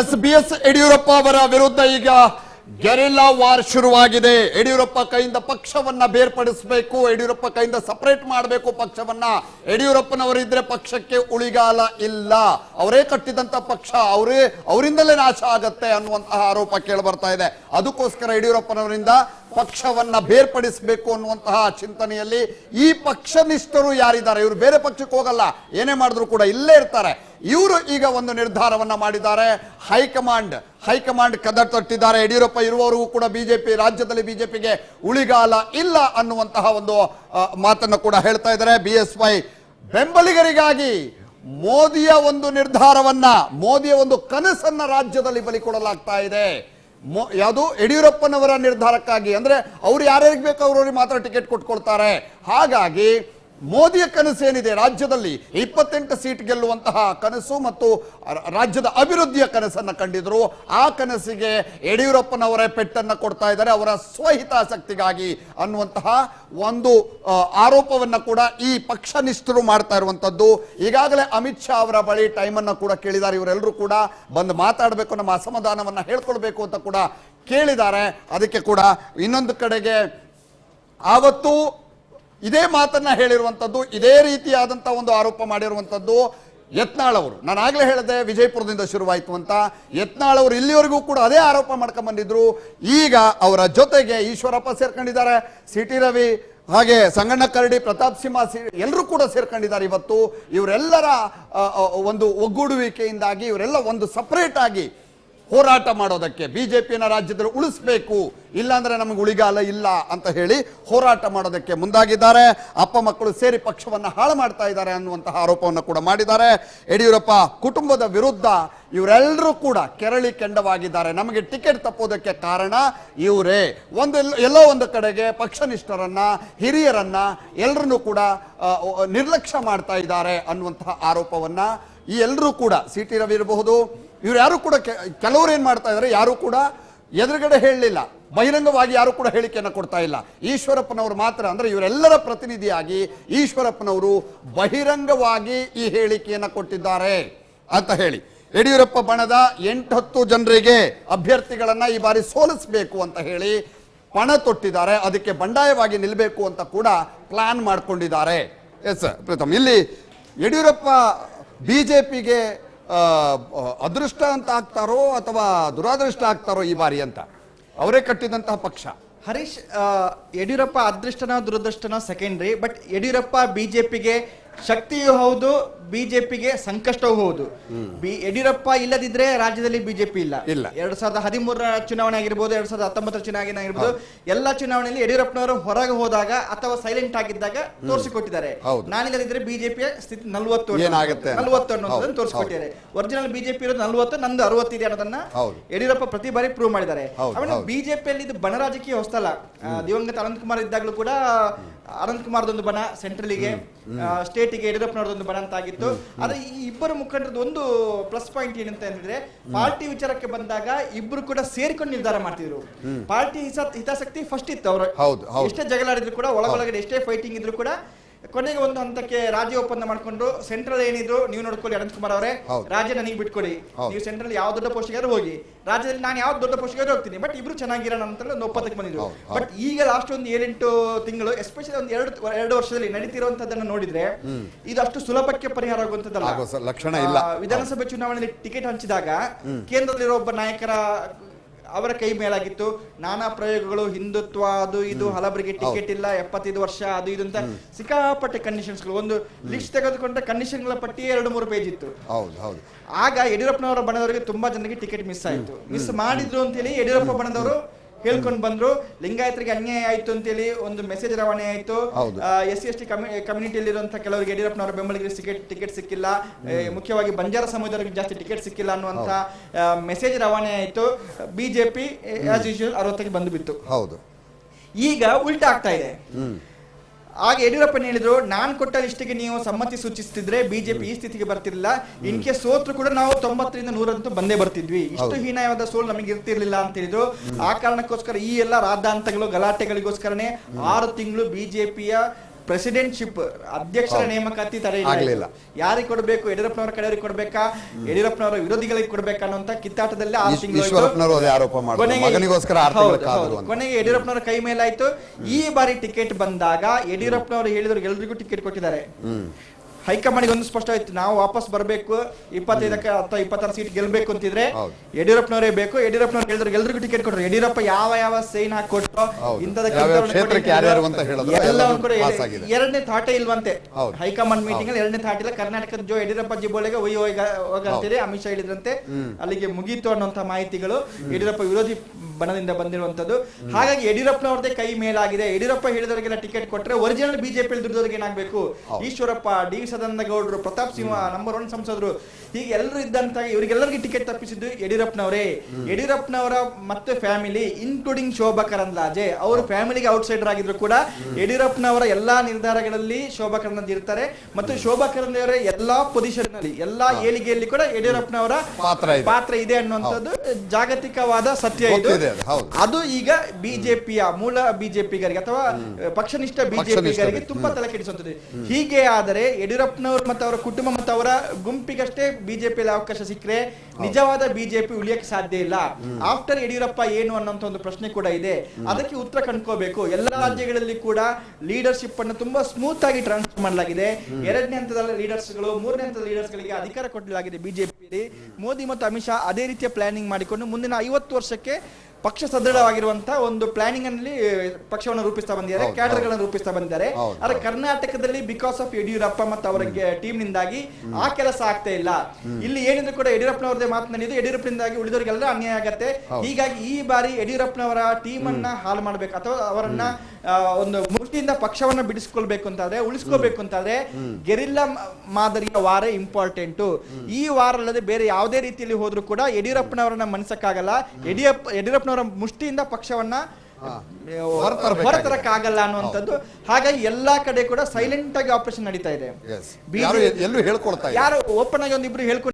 S B S Yediyurappa ಅವರ ವಿರುದ್ಧ ಈಗ ಗೆರಿಲ್ಲಾ ವಾರ್ ಶುರುವಾಗಿದೆ. ಯಡಿಯೂರಪ್ಪ ಕೈಯಿಂದ ಪಕ್ಷವನ್ನ ಬೇರ್ಪಡಿಸಬೇಕು, ಯಡಿಯೂರಪ್ಪ ಕೈಯಿಂದ ಸಪರೇಟ್ ಮಾಡಬೇಕು ಪಕ್ಷವನ್ನ. ಯಡಿಯೂರಪ್ಪನವರಿದ್ರೆ ಪಕ್ಷಕ್ಕೆ ಉಳಿಗಾಲ ಇಲ್ಲ. ಅವರೇ ಕಟ್ಟಿದಂತ ಪಕ್ಷ, ಅವರೇ, ಅವರಿಂದಲೇ ನಾಶ ಆಗತ್ತೆ ಅನ್ನುವಂತಹ ಆರೋಪ ಕೇಳಿ ಬರ್ತಾ ಇದೆ. ಅದಕ್ಕೋಸ್ಕರ ಯಡಿಯೂರಪ್ಪನವರಿಂದ ಪಕ್ಷವನ್ನ ಬೇರ್ಪಡಿಸಬೇಕು ಅನ್ನುವಂತಹ ಚಿಂತನೆಯಲ್ಲಿ ಈ ಪಕ್ಷನಿಷ್ಠರು ಯಾರಿದ್ದಾರೆ? ಇವರು ಬೇರೆ ಪಕ್ಷಕ್ಕೆ ಹೋಗಲ್ಲ. ಏನೇ ಮಾಡಿದ್ರು ಕೂಡ ಇಲ್ಲೇ ಇರ್ತಾರೆ. ಇವರು ಈಗ ಒಂದು ನಿರ್ಧಾರವನ್ನ ಮಾಡಿದ್ದಾರೆ. ಹೈಕಮಾಂಡ್ ಹೈಕಮಾಂಡ್ ಕದ ತಟ್ಟಿದ್ದಾರೆ. ಯಡಿಯೂರಪ್ಪ ಇರುವವರೆಗೂ ಕೂಡ ಬಿಜೆಪಿ, ರಾಜ್ಯದಲ್ಲಿ ಬಿಜೆಪಿಗೆ ಉಳಿಗಾಲ ಇಲ್ಲ ಅನ್ನುವಂತಹ ಒಂದು ಮಾತನ್ನು ಕೂಡ ಹೇಳ್ತಾ ಇದ್ದಾರೆ ಬಿ ಎಸ್ ವೈ ಬೆಂಬಲಿಗರಿಗಾಗಿ ಮೋದಿಯ ಒಂದು ನಿರ್ಧಾರವನ್ನ, ಮೋದಿಯ ಒಂದು ಕನಸನ್ನ ರಾಜ್ಯದಲ್ಲಿ ಬಲಿಕೊಡಲಾಗ್ತಾ ಇದೆ. ಮೊ- ಯಾವುದು ಯಡಿಯೂರಪ್ಪನವರ ನಿರ್ಧಾರಕ್ಕಾಗಿ ಅಂದರೆ ಅವ್ರು ಯಾರ್ಯಾರಿಗೆ ಬೇಕು ಅವ್ರವ್ರಿಗೆ ಮಾತ್ರ ಟಿಕೆಟ್ ಕೊಟ್ಕೊಳ್ತಾರೆ. ಹಾಗಾಗಿ ಮೋದಿಯ ಕನಸು ಏನಿದೆ? ರಾಜ್ಯದಲ್ಲಿ ಇಪ್ಪತ್ತೆಂಟು ಸೀಟ್ ಗೆಲ್ಲುವಂತಹ ಕನಸು ಮತ್ತು ರಾಜ್ಯದ ಅಭಿವೃದ್ಧಿಯ ಕನಸನ್ನ ಕಂಡಿದ್ರು. ಆ ಕನಸಿಗೆ ಯಡಿಯೂರಪ್ಪನವರೇ ಪೆಟ್ಟನ್ನ ಕೊಡ್ತಾ ಇದ್ದಾರೆ. ಅವರ ಸ್ವಹಿತಾಸಕ್ತಿಗಾಗಿ ಅನ್ನುವಂತಹ ಒಂದು ಆರೋಪವನ್ನು ಕೂಡ ಈ ಪಕ್ಷ ನಿಷ್ಠರು ಮಾಡ್ತಾ ಇರುವಂತದ್ದು ಈಗಾಗಲೇ ಅಮಿತ್ ಶಾ ಅವರ ಬಳಿ ಟೈಮನ್ನು ಕೂಡ ಕೇಳಿದ್ದಾರೆ. ಇವರೆಲ್ಲರೂ ಕೂಡ ಬಂದು ಮಾತಾಡಬೇಕು, ನಮ್ಮ ಅಸಮಾಧಾನವನ್ನು ಹೇಳ್ಕೊಳ್ಬೇಕು ಅಂತ ಕೂಡ ಕೇಳಿದ್ದಾರೆ. ಅದಕ್ಕೆ ಕೂಡ ಇನ್ನೊಂದು ಕಡೆಗೆ, ಆವತ್ತು ಇದೇ ಮಾತನ್ನ ಹೇಳಿರುವಂಥದ್ದು ಇದೇ ರೀತಿಯಾದಂಥ ಒಂದು ಆರೋಪ ಮಾಡಿರುವಂಥದ್ದು ಯತ್ನಾಳ್ ಅವರು. ನಾನು ಆಗಲೇ ಹೇಳಿದೆ, ವಿಜಯಪುರದಿಂದ ಶುರುವಾಯಿತು ಅಂತ. ಯತ್ನಾಳ್ ಅವರು ಇಲ್ಲಿವರೆಗೂ ಕೂಡ ಅದೇ ಆರೋಪ ಮಾಡ್ಕೊಂಡ್ಬಂದಿದ್ರು ಈಗ ಅವರ ಜೊತೆಗೆ ಈಶ್ವರಪ್ಪ ಸೇರ್ಕೊಂಡಿದ್ದಾರೆ, ಸಿ ಟಿ ರವಿ, ಹಾಗೆ ಸಂಗಣ್ಣ ಕರಡಿ, ಪ್ರತಾಪ್ ಸಿಂಹ ಸಿ ಎಲ್ಲರೂ ಕೂಡ ಸೇರ್ಕೊಂಡಿದ್ದಾರೆ ಇವತ್ತು. ಇವರೆಲ್ಲರ ಒಂದು ಒಗ್ಗೂಡುವಿಕೆಯಿಂದಾಗಿ ಇವರೆಲ್ಲ ಒಂದು ಸಪರೇಟ್ ಆಗಿ ಹೋರಾಟ ಮಾಡೋದಕ್ಕೆ ಬಿಜೆಪಿಯನ್ನು ರಾಜ್ಯದಲ್ಲಿ ಉಳಿಸ್ಬೇಕು, ಇಲ್ಲಾಂದ್ರೆ ನಮಗೆ ಉಳಿಗಾಲ ಇಲ್ಲ ಅಂತ ಹೇಳಿ ಹೋರಾಟ ಮಾಡೋದಕ್ಕೆ ಮುಂದಾಗಿದ್ದಾರೆ. ಅಪ್ಪ ಮಕ್ಕಳು ಸೇರಿ ಪಕ್ಷವನ್ನು ಹಾಳು ಮಾಡ್ತಾ ಇದ್ದಾರೆ ಅನ್ನುವಂತಹ ಆರೋಪವನ್ನು ಕೂಡ ಮಾಡಿದ್ದಾರೆ. ಯಡಿಯೂರಪ್ಪ ಕುಟುಂಬದ ವಿರುದ್ಧ ಇವರೆಲ್ಲರೂ ಕೂಡ ಕೆರಳಿ ಕೆಂಡವಾಗಿದ್ದಾರೆ. ನಮಗೆ ಟಿಕೆಟ್ ತಪ್ಪೋದಕ್ಕೆ ಕಾರಣ ಇವರೇ. ಒಂದು ಎಲ್ಲೋ ಒಂದು ಕಡೆಗೆ ಪಕ್ಷನಿಷ್ಠರನ್ನ, ಹಿರಿಯರನ್ನ ಎಲ್ಲರನ್ನೂ ಕೂಡ ನಿರ್ಲಕ್ಷ್ಯ ಮಾಡ್ತಾ ಇದ್ದಾರೆ ಅನ್ನುವಂತಹ ಆರೋಪವನ್ನ ಈ ಎಲ್ಲರೂ ಕೂಡ, ಸಿ ಟಿ ರವಿ ಇರಬಹುದು ಇವ್ರು ಯಾರು ಕೂಡ ಕೆಲವರು ಏನು ಮಾಡ್ತಾ ಇದ್ದಾರೆ ಯಾರು ಕೂಡ ಎದುರುಗಡೆ ಹೇಳಲಿಲ್ಲ. ಬಹಿರಂಗವಾಗಿ ಯಾರು ಕೂಡ ಹೇಳಿಕೆಯನ್ನು ಕೊಡ್ತಾ ಇಲ್ಲ. ಈಶ್ವರಪ್ಪನವರು ಮಾತ್ರ ಅಂದ್ರೆ ಇವರೆಲ್ಲರ ಪ್ರತಿನಿಧಿಯಾಗಿ ಈಶ್ವರಪ್ಪನವರು ಬಹಿರಂಗವಾಗಿ ಈ ಹೇಳಿಕೆಯನ್ನು ಕೊಟ್ಟಿದ್ದಾರೆ ಅಂತ ಹೇಳಿ. ಯಡಿಯೂರಪ್ಪ ಬಣದ ಎಂಟು ಹತ್ತು ಜನರಿಗೆ ಅಭ್ಯರ್ಥಿಗಳನ್ನು ಈ ಬಾರಿ ಸೋಲಿಸಬೇಕು ಅಂತ ಹೇಳಿ ಪಣ ತೊಟ್ಟಿದ್ದಾರೆ. ಅದಕ್ಕೆ ಬಂಡಾಯವಾಗಿ ನಿಲ್ಲಬೇಕು ಅಂತ ಕೂಡ ಪ್ಲಾನ್ ಮಾಡ್ಕೊಂಡಿದ್ದಾರೆ. ಎಸ್ ಪ್ರೀತಮ್, ಇಲ್ಲಿ ಯಡಿಯೂರಪ್ಪ ಬಿಜೆಪಿಗೆ ಅದೃಷ್ಟ ಅಂತ ಆಗ್ತಾರೋ ಅಥವಾ ದುರಾದೃಷ್ಟ ಆಗ್ತಾರೋ ಈ ಬಾರಿ ಅಂತ? ಅವರೇ ಕಟ್ಟಿದಂತಹ ಪಕ್ಷ. ಹರೀಶ್ ಯಡಿಯೂರಪ್ಪ ಅದೃಷ್ಟನ ದುರದೃಷ್ಟನ ಸೆಕೆಂಡ್ರಿ ಬಟ್ ಯಡಿಯೂರಪ್ಪ ಬಿಜೆಪಿಗೆ ಶಕ್ತಿಯೂ ಹೌದು ಬಿಜೆಪಿಗೆ ಸಂಕಷ್ಟವೂ ಹೌದು. ಬಿ ಯಡಿಯೂರಪ್ಪ ಇಲ್ಲದಿದ್ರೆ ರಾಜ್ಯದಲ್ಲಿ ಬಿಜೆಪಿ ಇಲ್ಲ. ಇಲ್ಲ. ಎರಡ್ ಸಾವಿರದ ಹದಿಮೂರರ ಚುನಾವಣೆ ಆಗಿರ್ಬೋದು ಎರಡ್ ಸಾವಿರದ ಹತ್ತೊಂಬತ್ತರ ಚುನಾವಣೆ ಆಗಿರ್ಬೋದು ಎಲ್ಲಾ ಚುನಾವಣೆಯಲ್ಲಿ ಯಡಿಯೂರಪ್ಪನವರು ಹೊರಗೆ ಹೋದಾಗ ಅಥವಾ ಸೈಲೆಂಟ್ ಆಗಿದ್ದಾಗ ತೋರಿಸಿಕೊಟ್ಟಿದ್ದಾರೆ. ನಾನಿಲ್ಲದಿದ್ರೆ ಬಿಜೆಪಿ ಸ್ಥಿತಿ ನಲ್ವತ್ತು. ನಲ್ವತ್ತು ಅನ್ನೋದನ್ನ ತೋರಿಸಿಕೊಟ್ಟಿದ್ದಾರೆ. ಒರಿಜಿನಲ್ ಬಿಜೆಪಿ ಇರೋದು ನಲ್ವತ್ತು ನಂದು ಅರವತ್ತಿದೆ ಅನ್ನೋದನ್ನ. ಯಡಿಯೂರಪ್ಪ ಪ್ರತಿ ಬಾರಿ ಪ್ರೂವ್ ಮಾಡಿದ್ದಾರೆ. ಆಮೇಲೆ. ಬಿಜೆಪಿಯಲ್ಲಿ ಇದು ಬಣ ರಾಜಕೀಯ ಹೊಸ್ತಲ್ಲ ಆ, ದಿವಂಗತ ಅನಂತ್ ಕುಮಾರ್ ಇದ್ದಾಗಲೂ ಕೂಡ ಅನಂತ್ ಕುಮಾರ್ದೊಂದು ಬಣ ಸೆಂಟ್ರಲಿಗೆ ಸ್ಟೇಟಿಗೆ ಯಡಿಯೂರಪ್ಪನವ್ರದೊಂದು ಬಣ ಅಂತ ಆಗಿತ್ತು. ಆದ್ರೆ ಈ ಇಬ್ಬರು ಮುಖಂಡರದ್ದು ಒಂದು ಪ್ಲಸ್ ಪಾಯಿಂಟ್ ಏನಂತ ಹೇಳಿದ್ರೆ ಪಾರ್ಟಿ ವಿಚಾರಕ್ಕೆ ಬಂದಾಗ ಇಬ್ರು ಕೂಡ ಸೇರಿಕೊಂಡು ನಿರ್ಧಾರ ಮಾಡ್ತಿದ್ರು. ಪಾರ್ಟಿ ಹಿತ- ಹಿತಾಸಕ್ತಿ ಫಸ್ಟ್ ಇತ್ತು ಅವರು. ಎಷ್ಟೇ ಜಗಳಾಡಿದ್ರು ಕೂಡ ಒಳಗೊಳಗಡೆ ಎಷ್ಟೇ ಫೈಟಿಂಗ್ ಇದ್ರು ಕೂಡ ಕೊನೆಗೆ ಒಂದು ಹಂತಕ್ಕೆ ರಾಜ್ಯ ಒಪ್ಪಂದ ಮಾಡ್ಕೊಂಡು ಸೆಂಟ್ರಲ್ ಏನಿದ್ರು ನೀವು ನೋಡ್ಕೊಳ್ಳಿ ಅನಂತ್ ಕುಮಾರ್ ಅವರೇ ರಾಜ್ಯ ನನಗೆ ಬಿಟ್ಕೊಡಿ. ನೀವು ಸೆಂಟ್ರಲ್ ಯಾವ ದೊಡ್ಡ ಪೋಸ್ಟಿಗಾರು ಹೋಗಿ. ರಾಜ್ಯದಲ್ಲಿ ನಾನು ಯಾವ ದೊಡ್ಡ ಪೋಸ್ಟಿಗಾರು ಹೋಗ್ತೀನಿ. ಬಟ್ ಇಬ್ರು ಚೆನ್ನಾಗಿರೋಣ ಅಂತ ಹೇಳಿ ಒಂದು ಒಪ್ಪಂದಕ್ಕೆ ಬಂದಿದ್ರು. ಬಟ್ ಈಗ ಲಾಸ್ಟ್ ಒಂದು ಏಳೆಂಟು ತಿಂಗಳು ಎಸ್ಪೆಷಲಿ ಒಂದು ಎರಡು ಎರಡು ವರ್ಷದಲ್ಲಿ ನಡೀತಿರುವಂತದನ್ನ ನೋಡಿದ್ರೆ ಇದು ಅಷ್ಟು ಸುಲಭಕ್ಕೆ ಪರಿಹಾರ ಆಗುವಂತದ್ದಲ್ಲ. ಲಕ್ಷಣ ಇಲ್ಲ. ವಿಧಾನಸಭೆ ಚುನಾವಣೆಯಲ್ಲಿ ಟಿಕೆಟ್ ಹಂಚಿದಾಗ ಕೇಂದ್ರದಲ್ಲಿರೋ ಒಬ್ಬ ನಾಯಕರ ಅವರ ಕೈ ಮೇಲಾಗಿತ್ತು. ನಾನಾ ಪ್ರಯೋಗಗಳು ಹಿಂದುತ್ವ ಅದು ಇದು ಹಲಬರಿಗೆ ಟಿಕೆಟ್ ಇಲ್ಲ ಎಪ್ಪತ್ತೈದು ವರ್ಷ ಅದು ಇದು ಅಂತ ಸಿಕ್ಕಾಪಟ್ಟೆ ಕಂಡೀಷನ್ಸ್ಗಳು ಒಂದು ಲಿಸ್ಟ್ ತೆಗೆದುಕೊಂಡ್ರೆ ಕಂಡೀಷನ್ಗಳ ಪಟ್ಟಿ ಎರಡು ಮೂರು ಪೇಜ್ ಇತ್ತು. ಹೌದು ಹೌದು. ಆಗ ಯಡಿಯೂರಪ್ಪನವರ ಬಣದವರಿಗೆ ತುಂಬಾ ಜನರಿಗೆ ಟಿಕೆಟ್ ಮಿಸ್ ಆಯ್ತು. ಮಿಸ್ ಮಾಡಿದ್ರು ಅಂತೇಳಿ ಯಡಿಯೂರಪ್ಪ ಬಣದವರು ಹೇಳ್ಕೊಂಡು ಬಂದ್ರು ಲಿಂಗಾಯತರಿಗೆ ಅನ್ಯಾಯ ಆಯ್ತು ಅಂತೇಳಿ ಒಂದು ಮೆಸೇಜ್ ರವಾನೆ ಆಯ್ತು. ಎಸ್ ಸಿ ಎಸ್ ಟಿ ಕಮ್ಯುನಿಟಿಯಲ್ಲಿರುವಂತಹ ಕೆಲವರಿಗೆ ಯಡಿಯೂರಪ್ಪನವರ ಬೆಂಬಲಿಗರಿಗೆ ಟಿಕೆಟ್ ಟಿಕೆಟ್ ಸಿಕ್ಕಿಲ್ಲ. ಮುಖ್ಯವಾಗಿ ಬಂಜಾರ ಸಮುದಾಯದವರಿಗೆ ಜಾಸ್ತಿ ಟಿಕೆಟ್ ಸಿಕ್ಕಿಲ್ಲ ಅನ್ನುವಂತ ಮೆಸೇಜ್ ರವಾನೆ ಆಯ್ತು. ಬಿಜೆಪಿ ಆಸ್ ಯೂಶುವಲ್ ಅರವತ್ತಕ್ಕೆ ಬಂದು ಬಿತ್ತು. ಹೌದು. ಈಗ ಉಲ್ಟಾ ಆಗ್ತಾ ಇದೆ. ಆಗ ಯಡಿಯೂರಪ್ಪನ ಹೇಳಿದ್ರು ನಾನು ಕೊಟ್ಟ ಲಿಸ್ಟಿಗೆ ನೀವು ಸಮ್ಮತಿ ಸೂಚಿಸ್ತಿದ್ರೆ ಬಿಜೆಪಿ ಈ ಸ್ಥಿತಿಗೆ ಬರ್ತಿರ್ಲಿಲ್ಲ. ಇನ್ ಕೇಸ್ ಸೋತ್ರು ಕೂಡ ನಾವು ತೊಂಬತ್ತರಿಂದ ನೂರಂತೂ ಬಂದೇ ಬರ್ತಿದ್ವಿ. ಇಷ್ಟು. ಹೀನಾಯವಾದ ಸೋಲು ನಮಗೆ ಇರ್ತಿರ್ಲಿಲ್ಲ ಅಂತ ಹೇಳಿದ್ರು. ಆ ಕಾರಣಕ್ಕೋಸ್ಕರ ಈ ಎಲ್ಲ ರಾದ್ದಾಂತಗಳು ಗಲಾಟೆಗಳಿಗೋಸ್ಕರನೇ ಆರು ತಿಂಗಳು ಬಿಜೆಪಿಯ ಪ್ರೆಸಿಡೆಂಟ್ಶಿಪ್ ಅಧ್ಯಕ್ಷರ. ನೇಮಕಾತಿ ತಡೆ ಆಗಲಿಲ್ಲ ಯಾರಿಗೆ ಕೊಡಬೇಕು ಯಡಿಯೂರಪ್ಪನವರ ಕಡೆಯವರಿಗೆ ಕೊಡಬೇಕಾ? ಯಡಿಯೂರಪ್ಪನವರ ವಿರೋಧಿಗಳಿಗೆ ಕೊಡಬೇಕಾ ಅನ್ನೋಂತ ಕಿತ್ತಾಟದಲ್ಲಿ ಆರು ತಿಂಗಳು. ಕೊನೆಗೆ ಯಡಿಯೂರಪ್ಪನವರ ಕೈ ಮೇಲಾಯ್ತು. ಈ ಬಾರಿ ಟಿಕೆಟ್ ಬಂದಾಗ ಯಡಿಯೂರಪ್ಪನವರು ಹೇಳಿದ್ರು ಎಲ್ರಿಗೂ ಟಿಕೆಟ್ ಕೊಟ್ಟಿದ್ದಾರೆ. ಹೈಕಮಾಂಡ್ಗೆ ಒಂದು ಸ್ಪಷ್ಟ ಆಯ್ತು ನಾವು ವಾಪಸ್ ಬರಬೇಕು ಇಪ್ಪತ್ತೈದಕ್ಕೆ ಅಥವಾ ಇಪ್ಪತ್ತಾರು ಸೀಟ್ ಗೆಲ್ಬೇಕು ಅಂತಿದ್ರೆ. ಯಡಿಯೂರಪ್ಪನವರೇ ಬೇಕು. ಯಡಿಯೂರಪ್ಪನವ್ರು ಹೇಳಿದ್ರು ಎಲ್ರಿಗೂ ಟಿಕೆಟ್ ಕೊಟ್ಟರು. ಯಡಿಯೂರಪ್ಪ ಯಾವ ಯಾವ ಸೈನ್ ಹಾಕಿ ಅಂತ ಹೇಳಿದ್ರು. ಎರಡನೇ ಥಾಟೇ ಇಲ್ವಂತೆ. ಹೈಕಮಾಂಡ್ ಮೀಟಿಂಗ್ ಅಲ್ಲಿ ಎರಡನೇ ಥಾಟ್ ಇಲ್ಲ. ಕರ್ನಾಟಕದ ಜೋ ಯಡಿಯೂರಪ್ಪ ಜಿಬೋಳಿಗೆ ಒಯ್ಯ ಹೋಗ ಹೋಗಂತೀರಿ. ಅಮಿತ್ ಶಾ ಹೇಳಿದ್ರಂತೆ. ಅಲ್ಲಿಗೆ ಮುಗೀತು ಅನ್ನುವಂತ ಮಾಹಿತಿಗಳು. ಯಡಿಯೂರಪ್ಪ ವಿರೋಧಿ ಬಣದಿಂದ ಬಂದಿರುವಂತದ್ದು ಹಾಗಾಗಿ ಯಡಿಯೂರಪ್ಪನವ್ರದೇ ಕೈ ಮೇಲಾಗಿದೆ. ಯಡಿಯೂರಪ್ಪ ಹೇಳಿದವರಿಗೆಲ್ಲ ಟಿಕೆಟ್ ಕೊಟ್ರೆ ಒರಿಜಿನಲ್ ಬಿಜೆಪಿ ದುಡಿದವರಿಗೆ ಏನಾಗಬೇಕು? ಈಶ್ವರಪ್ಪ ಡಿ ಸದಾನಂದ ಗೌಡರು ಪ್ರತಾಪ್ ಸಿಂಹ ನಂಬರ್ ಒನ್ ಸಂಸದರು ಹೀಗೆ ಎಲ್ಲರೂ ಇದ್ದಂತ ಇವರಿಗೆಲ್ಲರಿಗೆ ಟಿಕೆಟ್ ತಪ್ಪಿಸಿದ್ದು ಯಡಿಯೂರಪ್ಪನವರೇ. ಯಡಿಯೂರಪ್ಪನವರ ಮತ್ತೆ ಫ್ಯಾಮಿಲಿ ಇನ್ಕ್ಲೂಡಿಂಗ್ ಶೋಭಾ ಕರಂದ್ಲಾಜೆ. ಅವ್ರ ಫ್ಯಾಮಿಲಿಗೆ ಔಟ್ಸೈಡರ್ ಆಗಿದ್ರು ಕೂಡ ಯಡಿಯೂರಪ್ಪನವರ ಎಲ್ಲಾ ನಿರ್ಧಾರಗಳಲ್ಲಿ ಶೋಭಾ ಕರಂದ್ ಇರ್ತಾರೆ. ಮತ್ತು ಶೋಭಾ ಅವರ ಎಲ್ಲಾ ಪೊಸಿಷನ್ನಲ್ಲಿ ಎಲ್ಲಾ ಏಳಿಗೆಯಲ್ಲಿ ಕೂಡ ಯಡಿಯೂರಪ್ಪನವರ ಪಾತ್ರ ಇದೆ. ಪಾತ್ರ ಇದೆ ಅನ್ನುವಂಥದ್ದು ಜಾಗತಿಕವಾದ ಸತ್ಯ ಇದು. ಅದು, ಹೌದು. ಅದು ಈಗ ಬಿಜೆಪಿಯ ಮೂಲ ಬಿಜೆಪಿಗರಿಗೆ ಅಥವಾ ಪಕ್ಷನಿಷ್ಠ ಬಿಜೆಪಿಗರಿಗೆ ತುಂಬಾ ತಲೆ ಕೆಡಿಸುತ್ತದೆ ಹೀಗೆ ಆದರೆ ಯಡಿಯೂರಪ್ಪನವರು ಮತ್ತು ಅವರ ಕುಟುಂಬ ಮತ್ತು ಅವರ ಗುಂಪಿಗಷ್ಟೇ ಬಿಜೆಪಿಯಲ್ಲಿ ಅವಕಾಶ ಸಿಕ್ಕರೆ ನಿಜವಾದ ಬಿಜೆಪಿ ಉಳಿಯಕ್ಕೆ ಸಾಧ್ಯ ಇಲ್ಲ. ಆಫ್ಟರ್ ಯಡಿಯೂರಪ್ಪ ಏನು ಅನ್ನೋಂಥ ಒಂದು ಪ್ರಶ್ನೆ ಕೂಡ ಇದೆ. ಅದಕ್ಕೆ ಉತ್ತರ ಕಂಡ್ಕೋಬೇಕು. ಎಲ್ಲ ರಾಜ್ಯಗಳಲ್ಲಿ ಕೂಡ ಲೀಡರ್ಶಿಪ್ ಅನ್ನು ತುಂಬಾ ಸ್ಮೂತ್ ಆಗಿ ಟ್ರಾನ್ಸ್ಫರ್ ಮಾಡಲಾಗಿದೆ. ಎರಡನೇ ಹಂತದ ಲೀಡರ್ಸ್ಗಳು ಮೂರನೇ ಹಂತದ ಲೀಡರ್ಸ್ ಗಳಿಗೆ ಅಧಿಕಾರ ಕೊಡಲಾಗಿದೆ ಬಿಜೆಪಿಯಲ್ಲಿ. ಮೋದಿ ಮತ್ತು ಅಮಿತ್ ಶಾ ಅದೇ ರೀತಿಯ ಪ್ಲಾನಿಂಗ್ ಮಾಡಿಕೊಂಡು ಮುಂದಿನ ಐವತ್ತು ವರ್ಷಕ್ಕೆ ಪಕ್ಷ ಸದೃಢವಾಗಿರುವಂತಹ ಒಂದು ಪ್ಲಾನಿಂಗ್ ಅಲ್ಲಿ ಪಕ್ಷವನ್ನು ರೂಪಿಸ್ತಾ ಬಂದಿದ್ದಾರೆ ಕ್ಯಾಡರ್ ಗಳನ್ನ ರೂಪಿಸ್ತಾ ಬಂದಿದ್ದಾರೆ. ಆದ್ರೆ ಕರ್ನಾಟಕದಲ್ಲಿ ಬಿಕಾಸ್ ಆಫ್ ಯಡಿಯೂರಪ್ಪ ಮತ್ತು ಅವರ ಟೀಮ್ ನಿಂದಾಗಿ ಆ ಕೆಲಸ ಆಗ್ತಾ ಇಲ್ಲ. ಇಲ್ಲಿ ಏನಿದ್ರು ಕೂಡ ಯಡಿಯೂರಪ್ಪನವರದೇ ಮಾತನಾಡಿದ್ದು ಯಡಿಯೂರಪ್ಪನಿಂದಾಗಿ ಉಳಿದವರಿಗೆಲ್ಲ ಅನ್ಯಾಯ ಆಗತ್ತೆ. ಹೀಗಾಗಿ ಈ ಬಾರಿ ಯಡಿಯೂರಪ್ಪನವರ ಟೀಮ್ ಅನ್ನ ಹಾಳು ಮಾಡಬೇಕು ಅಥವಾ ಅವರನ್ನ ಒಂದು ಮುಷ್ಟಿಯಿಂದ ಪಕ್ಷವನ್ನ ಬಿಡಿಸ್ಕೊಳ್ಬೇಕು ಅಂತಾದ್ರೆ ಉಳಿಸ್ಕೋಬೇಕು ಅಂತಾದ್ರೆ ಗೆರಿಲ್ಲಾ ಮಾದರಿಯ ವಾರ ಇಂಪಾರ್ಟೆಂಟ್ ಈ ವಾರ ಅಲ್ಲದೆ ಬೇರೆ ಯಾವುದೇ ರೀತಿಯಲ್ಲಿ ಹೋದ್ರು ಕೂಡ ಯಡಿಯೂರಪ್ಪನವರನ್ನ ಮನ್ಸಕ್ಕಾಗಲ್ಲ. ಯಡಿಯೂರಪ್ಪ ಯಡಿಯೂರಪ್ಪನವರ ಮುಷ್ಟಿಯಿಂದ ಪಕ್ಷವನ್ನ. ಹೊರತರಕ್ಕಾಗಲ್ಲ ಅನ್ನುವಂಥದ್ದು. ಹಾಗಾಗಿ ಎಲ್ಲಾ ಕಡೆ ಕೂಡ ಸೈಲೆಂಟ್ ಆಗಿ ಆಪರೇಷನ್ ನಡೀತಾ ಇದೆ. ಯಾರು ಓಪನ್ ಆಗಿ ಒಂದಿಬ್ರು ಹೇಳ್ಕೊಂಡು